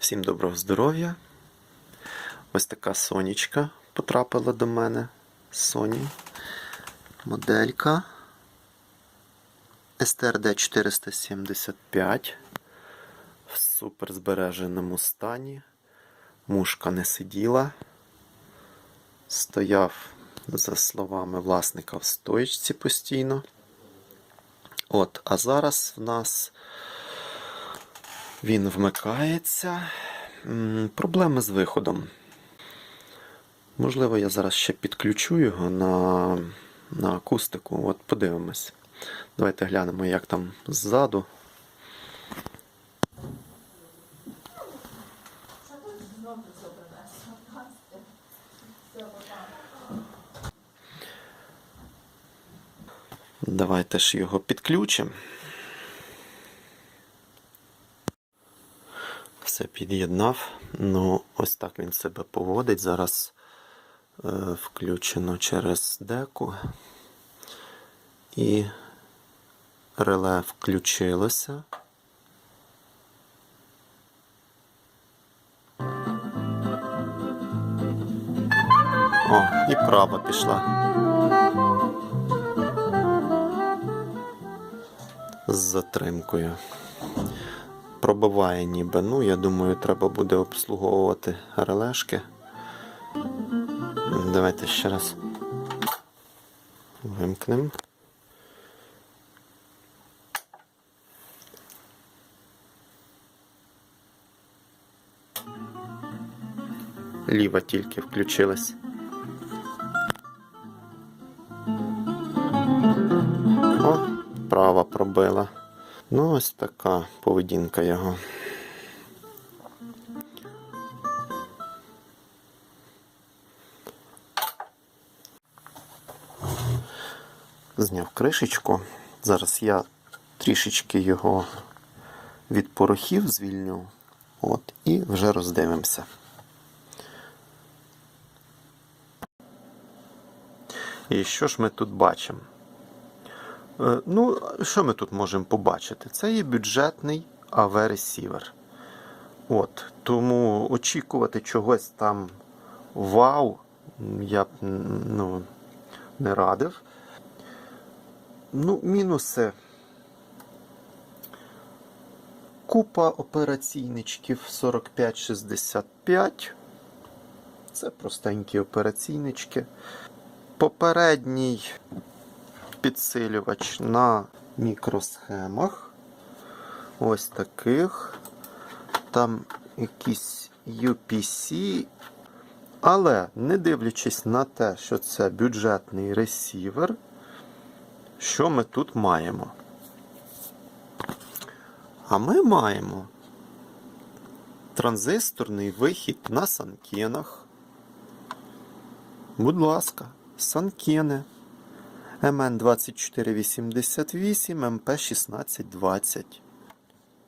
Всім доброго здоров'я. Ось така сонечка потрапила до мене. Sony. Моделька STRD 475 в супер збереженому стані. Мушка не сиділа. Стояв, за словами власника, в стоїчці постійно. От, а зараз в нас він вмикається. Проблеми з виходом. Можливо, я зараз ще підключу його на, на акустику. От подивимось. Давайте глянемо, як там ззаду. Давайте ж його підключимо. Все під'єднав. Ну, ось так він себе поводить. Зараз е, включено через деку. І реле включилося. О, і права пішла. З затримкою. Пробиває ніби. Ну, я думаю, треба буде обслуговувати релешки. Давайте ще раз вимкнемо. Ліва тільки включилась. О, права пробила. Ну, ось така поведінка його. Зняв кришечку. Зараз я трішечки його від порохів звільню. От, і вже роздивимося. І що ж ми тут бачимо? Е, Ну, що ми тут можемо побачити? Це є бюджетний AV-ресівер. От, тому очікувати чогось там вау, я б ну, не радив. Ну, мінуси. Купа операційничків 4565. Це простенькі операційнички. Попередній підсилювач на мікросхемах. Ось таких. Там якісь UPC. Але не дивлячись на те, що це бюджетний ресівер, що ми тут маємо? А ми маємо транзисторний вихід на санкенах. Будь ласка, санкени. МН2488, МП1620.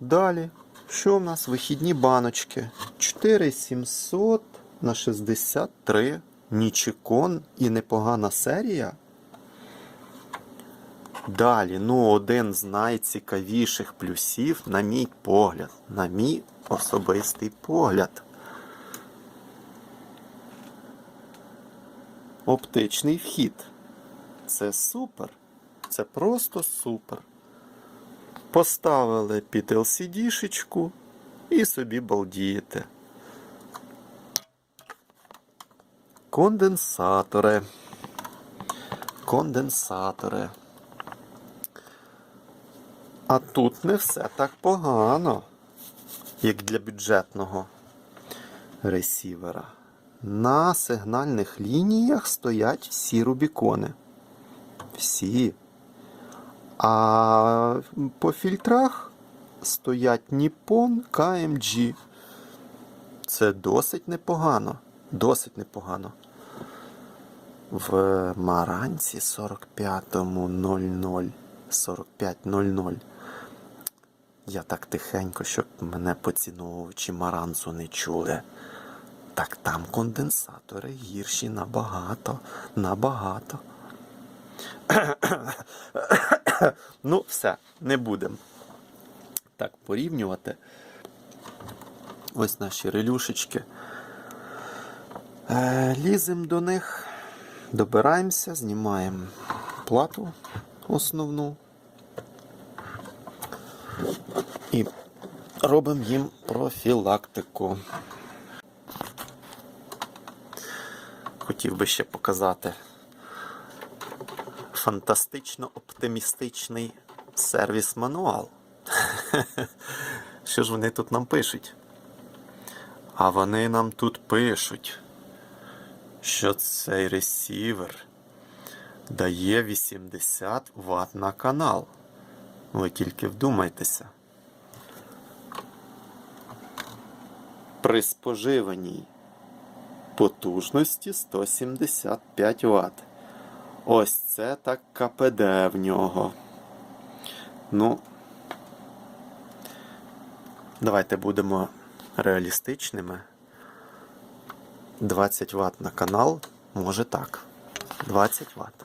Далі, що в нас? Вихідні баночки. 4700 на 63. Нічикон і непогана серія. Далі, ну, один з найцікавіших плюсів, на мій погляд, на мій особистий погляд. Оптичний вхід. Це супер. Це просто супер. Поставили під LCD-шечку і собі балдієте. Конденсатори. Конденсатори. А тут не все так погано, як для бюджетного ресівера. На сигнальних лініях стоять всі рубікони. Всі. А по фільтрах стоять Nippon KMG. Це досить непогано. Досить непогано. В Маранці 45.00. 45.00. Я так тихенько, щоб мене поціновувачі Маранцу не чули. Так там конденсатори гірші набагато, набагато. ну, все, не будемо так порівнювати. Ось наші релюшечки. Е, ліземо до них, добираємося, знімаємо плату основну і робимо їм профілактику. Хотів би ще показати фантастично оптимістичний сервіс-мануал. Що ж вони тут нам пишуть? А вони нам тут пишуть, що цей ресівер дає 80 Вт на канал. Ви тільки вдумайтеся. При споживаній потужності 175 Вт. Ось це так КПД в нього. Ну, давайте будемо реалістичними. 20 Вт на канал, може так. 20 Вт.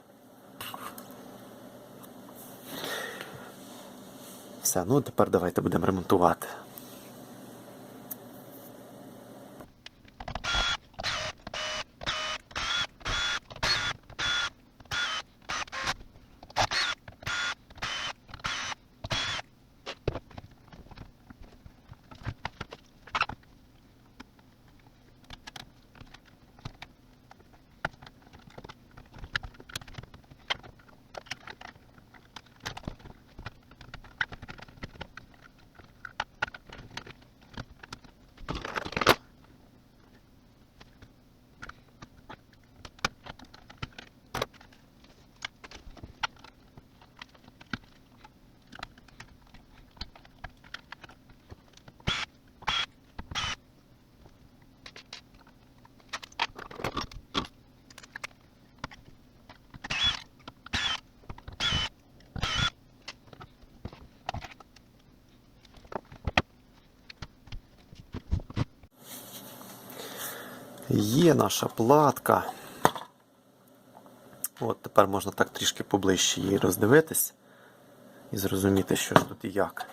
Все, ну тепер давайте будемо ремонтувати. Є наша платка. От тепер можна так трішки поближче її роздивитись і зрозуміти, що ж тут і як.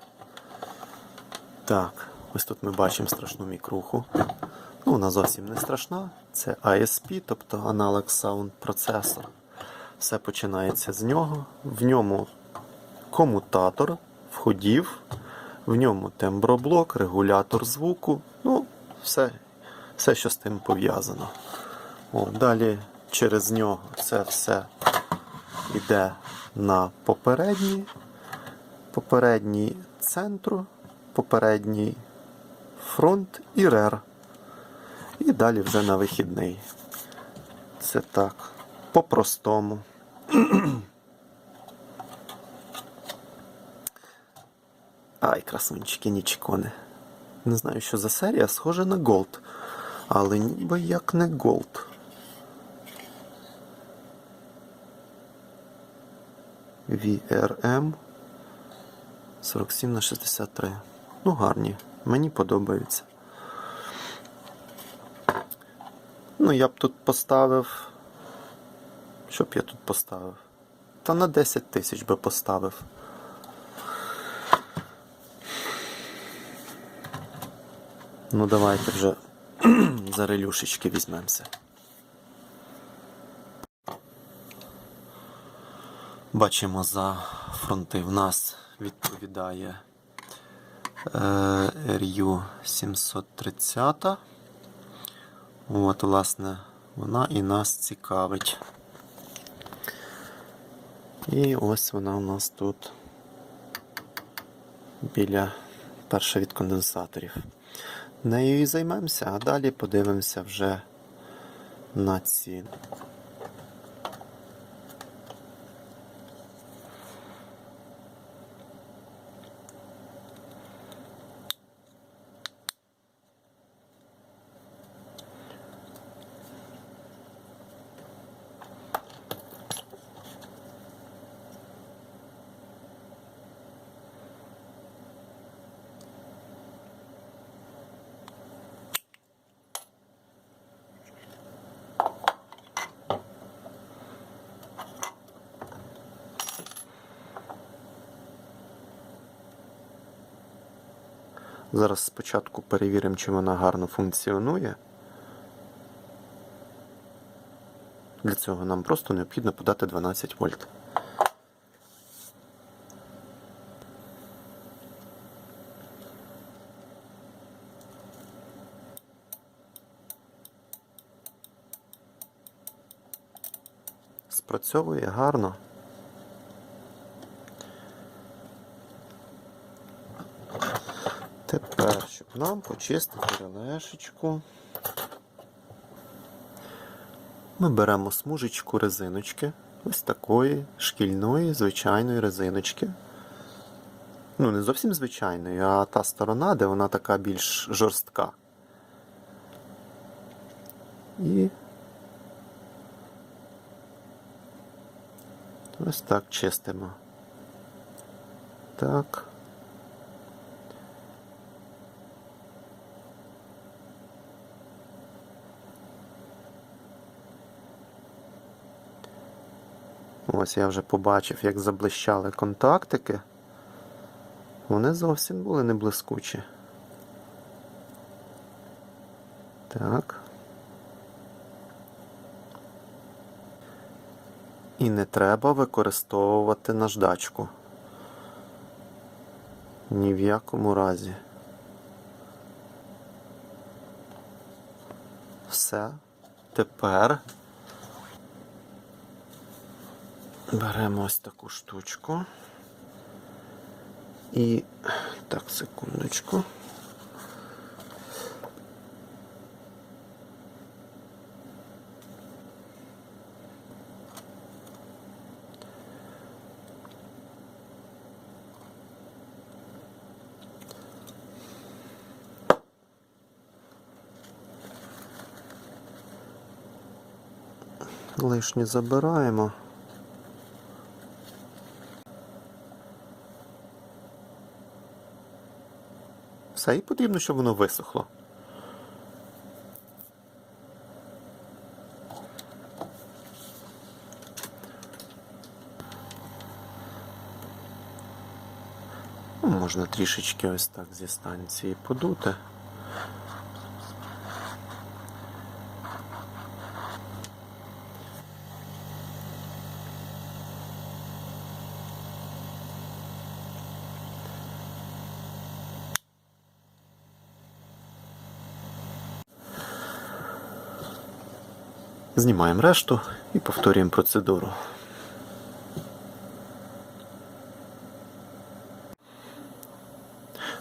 Так, ось тут ми бачимо страшну мікруху. Ну, вона зовсім не страшна. Це ISP, тобто аналог Sound процесор. Все починається з нього. В ньому комутатор входів, в ньому темброблок, регулятор звуку. Ну, все, все що з тим пов'язано. Далі через нього це все йде на попередній, попередній центру, попередній фронт і рер. І далі вже на вихідний. Це так, по-простому. Ай, красунчики, нічкони. Не знаю, що за серія, схоже на Gold. Але ніби як не Gold. VRM 47 на 63. Ну, гарні. Мені подобаються. Ну, я б тут поставив. Що б я тут поставив? Та на 10 тисяч би поставив. Ну, давайте вже за релюшечки візьмемося. Бачимо за фронти в нас відповідає е, RU 730. От, власне, вона і нас цікавить. І ось вона у нас тут біля перша від конденсаторів. Нею і займемося, а далі подивимося вже на ці. Зараз спочатку перевіримо, чи вона гарно функціонує. Для цього нам просто необхідно подати 12 вольт. Спрацьовує гарно. Тепер, щоб нам почистити релешечку, ми беремо смужечку резиночки, ось такої шкільної, звичайної резиночки. Ну, не зовсім звичайної, а та сторона, де вона така більш жорстка. І ось так чистимо. Так. Ось я вже побачив, як заблищали контактики. Вони зовсім були не блискучі. Так. І не треба використовувати наждачку. Ні в якому разі. Все. Тепер беремо ось таку штучку. І так, секундочку. Лишнє забираємо. Все, і потрібно, щоб воно висохло. Можна трішечки ось так зі станції подути. Знімаємо решту і повторюємо процедуру.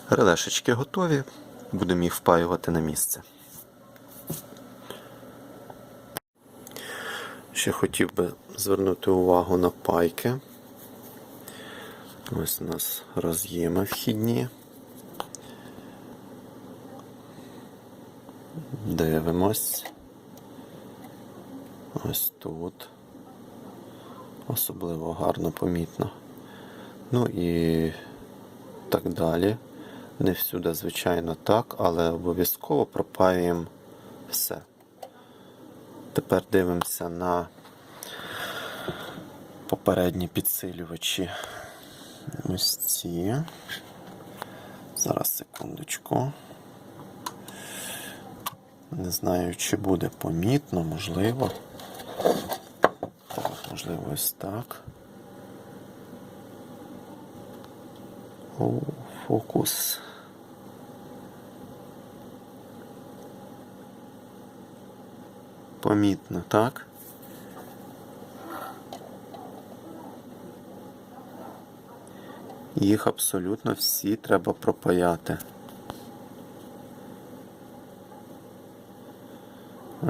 Релешечки готові. Будемо їх впаювати на місце. Ще хотів би звернути увагу на пайки. Ось у нас роз'єми вхідні. Дивимось. Ось тут. Особливо гарно помітно. Ну і так далі. Не всюди, звичайно, так, але обов'язково пропаюємо все. Тепер дивимося на попередні підсилювачі. Ось ці. Зараз секундочку. Не знаю, чи буде помітно, можливо. Можливо, ось так. О, фокус. Помітно, так? Їх абсолютно всі треба пропаяти.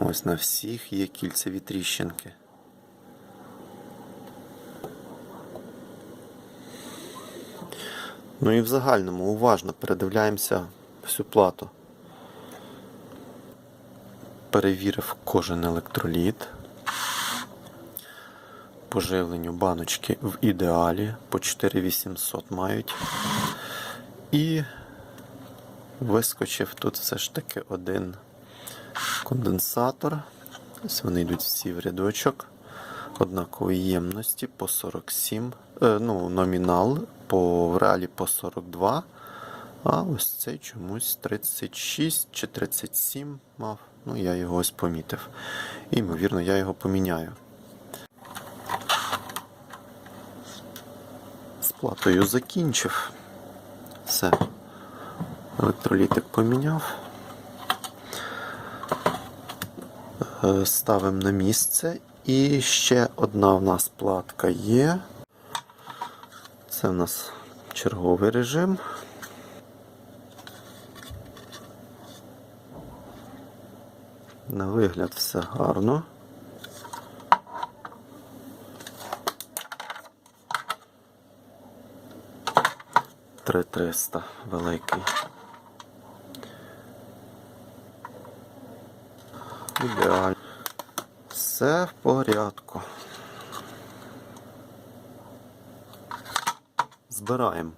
Ось на всіх є кільцеві тріщинки. Ну і в загальному уважно передивляємося всю плату. Перевірив кожен електроліт. По живленню баночки в ідеалі по 4800 мають. І вискочив тут все ж таки один конденсатор. Ось вони йдуть всі в рядочок. Однакової ємності по 47. Е, ну, номінал по в реалі по 42, А ось цей чомусь 36 чи 37 мав. Ну, я його ось помітив. І, ймовірно, я його поміняю. З платою закінчив. Все. Електролітик поміняв. Е, Ставимо на місце. І ще одна в нас платка є. Це в нас черговий режим. На вигляд все гарно. Три триста великий. Ідеально. Все в порядку. ضرائم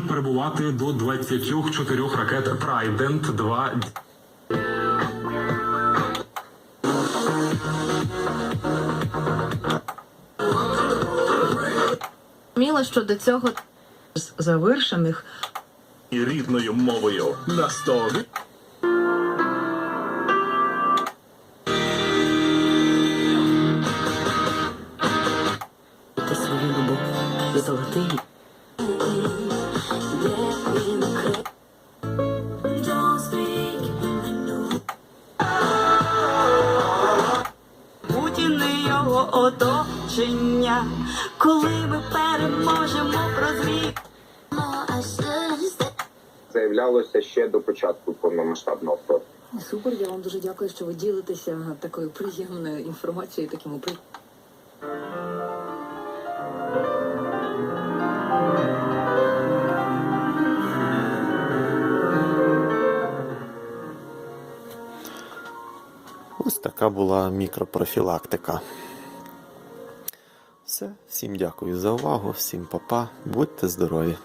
можуть перебувати до 24 ракет Trident 2 Зрозуміло, що до цього з завершених і рідною мовою на 100 та свою любов золотий. коли ми переможемо прозріємо. Ну, Заявлялося ще до початку повномасштабного вторгнення. Супер, я вам дуже дякую, що ви ділитеся такою приємною інформацією, такими при. Ось така була мікропрофілактика. Все, всім дякую за увагу, всім па-па, будьте здорові!